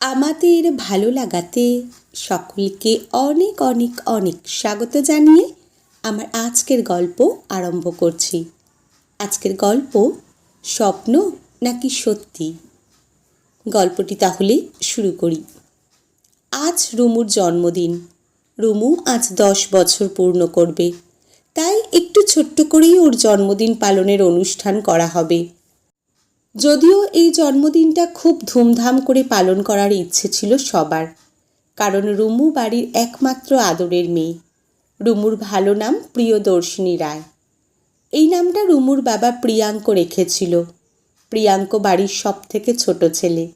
আমাদের ভালো লাগাতে সকলকে অনেক অনেক অনেক স্বাগত জানিয়ে আমার আজকের গল্প আরম্ভ করছি। আজকের গল্প স্বপ্ন নাকি সত্যি? গল্পটি তাহলে শুরু করি। আজ রুমুর জন্মদিন। রুমু আজ দশ বছর পূর্ণ করবে। তাই একটু ছোট্ট করেই ওর জন্মদিন পালনের অনুষ্ঠান করা হবে। যদিও এই জন্মদিনটা খুব ধুমধাম করে পালন করার ইচ্ছে ছিল সবার। কারণ রুমু বাড়ির একমাত্র আদরের মেয়ে। রুমুর ভালো নাম প্রিয়দর্শিনী রায়। এই নামটা রুমুর বাবা প্রিয়াঙ্ক রেখেছিল। প্রিয়াঙ্ক বাড়ির সব থেকে ছোট ছেলে।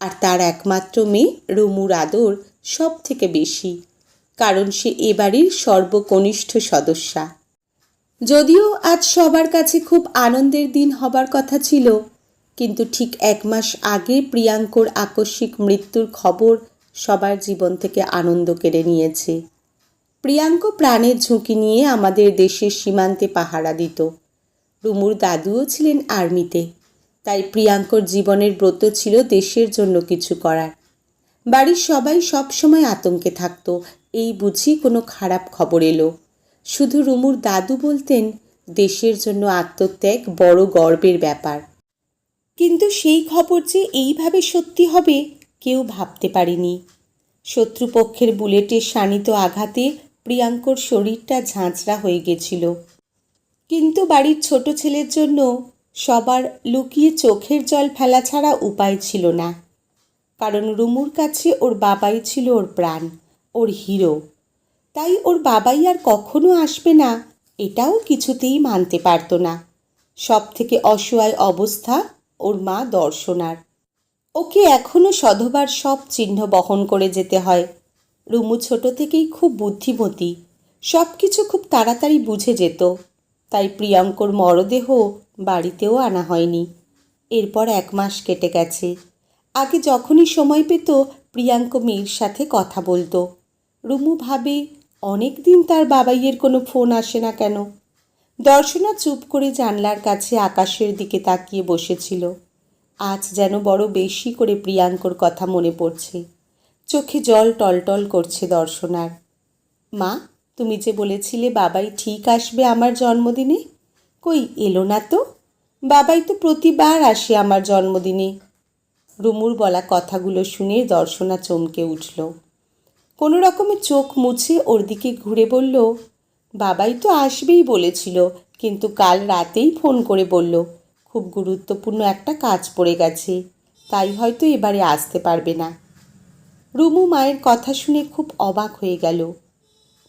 আর তার একমাত্র মেয়ে রুমুর আদর সব থেকে বেশি। কারণ সে এ বাড়ির সর্বকনিষ্ঠ সদস্যা। যদিও আজ সবার কাছে খুব আনন্দের দিন হবার কথা ছিল কিন্তু ঠিক এক মাস আগে প্রিয়াঙ্কর আকস্মিক মৃত্যুর খবর সবার জীবন থেকে আনন্দ কেড়ে নিয়েছে। প্রিয়াঙ্ক প্রাণের ঝুঁকি নিয়ে আমাদের দেশের সীমান্তে পাহারা দিত। রুমুর দাদুও ছিলেন আর্মিতে, তাই প্রিয়াঙ্কর জীবনের ব্রত ছিল দেশের জন্য কিছু করার। বাড়ির সবাই সবসময় আতঙ্কে থাকত, এই বুঝি কোনো খারাপ খবর এলো। শুধু রুমুর দাদু বলতেন, দেশের জন্য আত্মত্যাগ বড় গর্বের ব্যাপার। কিন্তু সেই খবর যে এইভাবে সত্যি হবে কেউ ভাবতে পারেনি। শত্রুপক্ষের বুলেটের শানিত আঘাতে প্রিয়াঙ্কর শরীরটা ঝাঁঝরা হয়ে গেছিল। কিন্তু বাড়ির ছোট ছেলের জন্য সবার লুকিয়ে চোখের জল ফেলা ছাড়া উপায় ছিল না। কারণ রুমুর কাছে ওর বাবাই ছিল ওর প্রাণ, ওর হিরো। তাই ওর বাবাই আর কখনো আসবে না, এটাও কিছুতেই মানতে পারতো না। সব থেকে অসহায় অবস্থা ওর মা দর্শনার। ওকে এখনও সধবার সব চিহ্ন বহন করে যেতে হয়। রুমু ছোট থেকেই খুব বুদ্ধিমতী। সব কিছু খুব তাড়াতাড়ি বুঝে যেত। তাই প্রিয়াঙ্কর মরদেহ বাড়িতেও আনা হয়নি। এরপর এক মাস কেটে গেছে। আগে যখনই সময় পেত, প্রিয়াঙ্ক মেয়ের সাথে কথা বলতো। রুমু ভাবে অনেক দিন তার বাবাইয়ের কোনো ফোন আসে না কেন? দর্শনা চুপ করে জানলার কাছে আকাশের দিকে তাকিয়ে বসেছিল। আজ যেন বড় বেশি করে প্রিয়াঙ্কর কথা মনে পড়ছে। চোখে জল টলটল করছে দর্শনার। মা, তুমি যে বলেছিলে বাবাই ঠিক আসবে আমার জন্মদিনে? কই এলো না তো? বাবাই তো প্রতিবার আসে আমার জন্মদিনে। রুমুর বলা কথাগুলো শুনে দর্শনা চমকে উঠল। কোনো রকমে চোখ মুছে ওর দিকে ঘুরে বলল বাবাই তো আসবেই বলেছিল, কিন্তু কাল রাতেই ফোন করে বলল, খুব গুরুত্বপূর্ণ একটা কাজ পড়ে গেছে, তাই হয়তো এবারে আসতে পারবে না। রুমু মায়ের কথা শুনে খুব অবাক হয়ে গেল।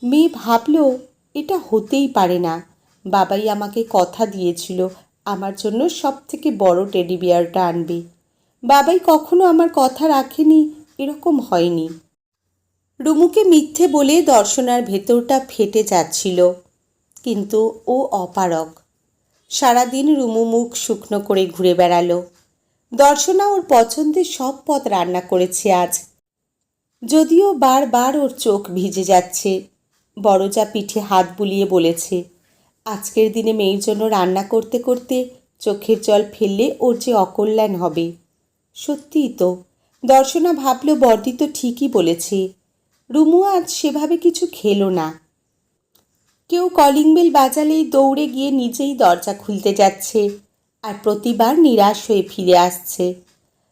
মেয়ে ভাবল, এটা হতেই পারে না। বাবাই আমাকে কথা দিয়েছিল, আমার জন্য সব থেকে বড় টেডি বিয়ারটা আনবে। বাবাই কখনো আমার কথা রাখেনি, এরকম হয়নি। রুমুকে মিথ্যে বলে দর্শনার ভেতরটা ফেটে যাচ্ছিল। কিন্তু ও অপারক সারাদিন রুমু মুখ শুকনো করে ঘুরে বেড়ালো। দর্শনা ওর পছন্দের সব পথ রান্না করেছে আজ। যদিও বারবার ওর চোখ ভিজে যাচ্ছে বড়জা পিঠে হাত বুলিয়ে বলেছে। আজকের দিনে মেয়ের জন্য রান্না করতে করতে চোখের জল ফেললে ওর যে অকল্যাণ হবে। সত্যিই তো, দর্শনা ভাবল বর্দি তো ঠিকই বলেছে। রুমু আজ সেভাবে কিছু খেলো না। কেউ কলিং বেল বাজালেই দৌড়ে গিয়ে নিজেই দরজা খুলতে যাচ্ছে আর প্রতিবার নিরাশ হয়ে ফিরে আসছে।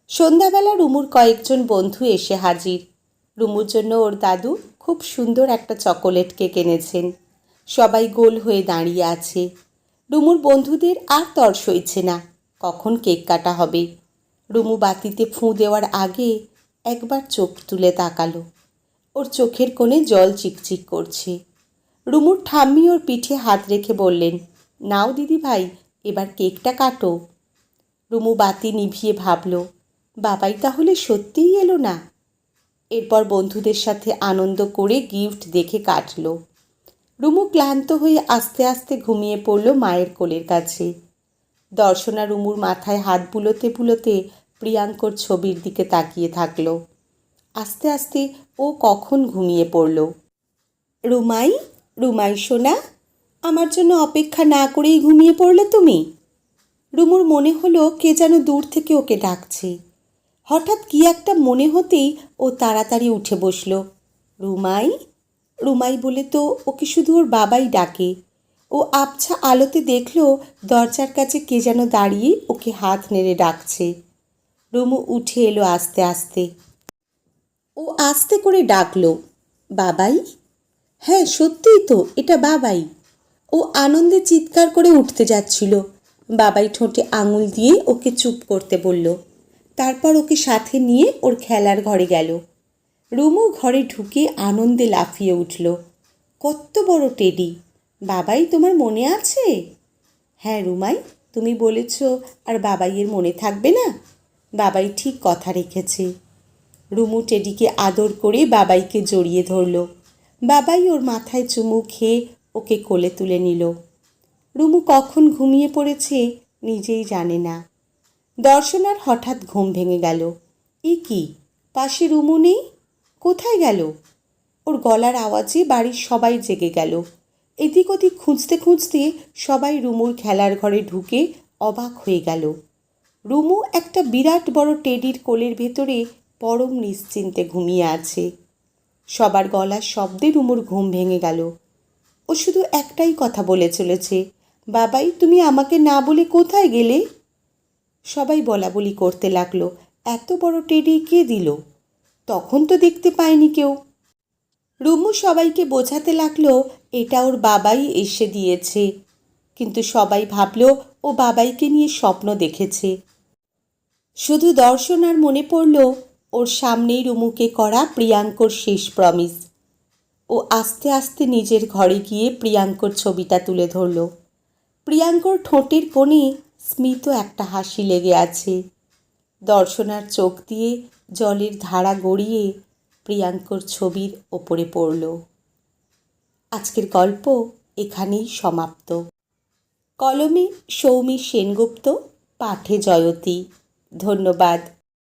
সন্ধ্যাবেলা রুমুর কয়েকজন বন্ধু এসে হাজির। রুমুর জন্য ওর দাদু খুব সুন্দর একটা চকোলেট কেক এনেছেন। সবাই গোল হয়ে দাঁড়িয়ে আছে। রুমুর বন্ধুদের আর তর সইছে না, কখন কেক কাটা হবে? রুমু বাতিতে ফুঁ দেওয়ার আগে একবার চোখ তুলে তাকালো। ওর চোখের কোণে জল চিকচিক করছে। রুমুর ঠাম্মি ওর পিঠে হাত রেখে বললেন, নাও দিদি ভাই, এবার কেকটা কাটো। রুমু বাতি নিভিয়ে ভাবল, বাবাই তাহলে সত্যিই এলো না? এরপর বন্ধুদের সাথে আনন্দ করে গিফট দেখে কাটলো। রুমু ক্লান্ত হয়ে আস্তে আস্তে ঘুমিয়ে পড়ল মায়ের কোলের কাছে। দর্শনা রুমুর মাথায় হাত বুলোতে বুলোতে প্রিয়াঙ্কর ছবির দিকে তাকিয়ে থাকল। আস্তে আস্তে ও কখন ঘুমিয়ে পড়ল। রুমাই রুমাই সোনা, আমার জন্য অপেক্ষা না করেই ঘুমিয়ে পড়লে তুমি? রুমুর মনে হলো কে যেন দূর থেকে ওকে ডাকছে। হঠাৎ কি একটা মনে হতেই ও তাড়াতাড়ি উঠে বসল। রুমাই রুমাই বলে তো ওকে শুধু ওর বাবাই ডাকে। ও আবছা আলোতে দেখল দরজার কাছে কে যেন দাঁড়িয়ে ওকে হাত নেড়ে ডাকছে। রুমু উঠে এলো আস্তে আস্তে। ও আস্তে করে ডাকলো, বাবাই? হ্যাঁ সত্যিই তো, এটা বাবাই। ও আনন্দে চিৎকার করে উঠতে যাচ্ছিল। বাবাই ঠোঁটে আঙুল দিয়ে ওকে চুপ করতে বলল। তারপর ওকে সাথে নিয়ে ওর খেলার ঘরে গেল। রুমু ঘরে ঢুকে আনন্দে লাফিয়ে উঠল। কত বড় টেডি, বাবাই তোমার মনে আছে? হ্যাঁ রুমাই, তুমি বলেছ, আর বাবাইয়ের মনে থাকবে না? বাবাই ঠিক কথা রেখেছে। রুমু টেডিকে আদর করে বাবাইকে জড়িয়ে ধরল। বাবাই ওর মাথায় চুমু খেয়ে ওকে কোলে তুলে নিল। রুমু কখন ঘুমিয়ে পড়েছে নিজেই জানে না। দর্শনার হঠাৎ ঘুম ভেঙে গেল। ই কি? পাশে রুমু নেই? কোথায় গেল? ওর গলার আওয়াজে বাড়ির সবাই জেগে গেল। এদিক ওদিক খুঁজতে খুঁজতে সবাই রুমুর খেলার ঘরে ঢুকে অবাক হয়ে গেল। রুমু একটা বিরাট বড় টেডির কোলের ভেতরে পরম নিশ্চিন্তে ঘুমিয়ে আছে। সবার গলার শব্দে রুমুর ঘুম ভেঙে গেল। ও শুধু একটাই কথা বলে চলেছে, বাবাই, তুমি আমাকে না বলে কোথায় গেলে? সবাই বলা বলি করতে লাগল, এত বড় টেডি কে দিল? তখন তো দেখতে পায়নি কেউ। রুমু সবাইকে বোঝাতে লাগল, এটা ওর বাবাই এসে দিয়েছে। কিন্তু সবাই ভাবলো, ও বাবাইকে নিয়ে স্বপ্ন দেখেছে। শুধু দর্শন আর মনে পড়ল ওর সামনেই রুমুকে করা প্রিয়াঙ্কর শেষ প্রমিস ও আস্তে আস্তে নিজের ঘরে গিয়ে প্রিয়াঙ্কর ছবিটা তুলে ধরল। প্রিয়াঙ্কর ঠোঁটের কোণে স্মিত একটা হাসি লেগে আছে। দর্শনার চোখ দিয়ে জলের ধারা গড়িয়ে প্রিয়াঙ্কর ছবির ওপরে পড়ল। আজকের গল্প এখানেই সমাপ্ত। কলমে সৌমি সেনগুপ্ত, পাঠে জয়তী। ধন্যবাদ।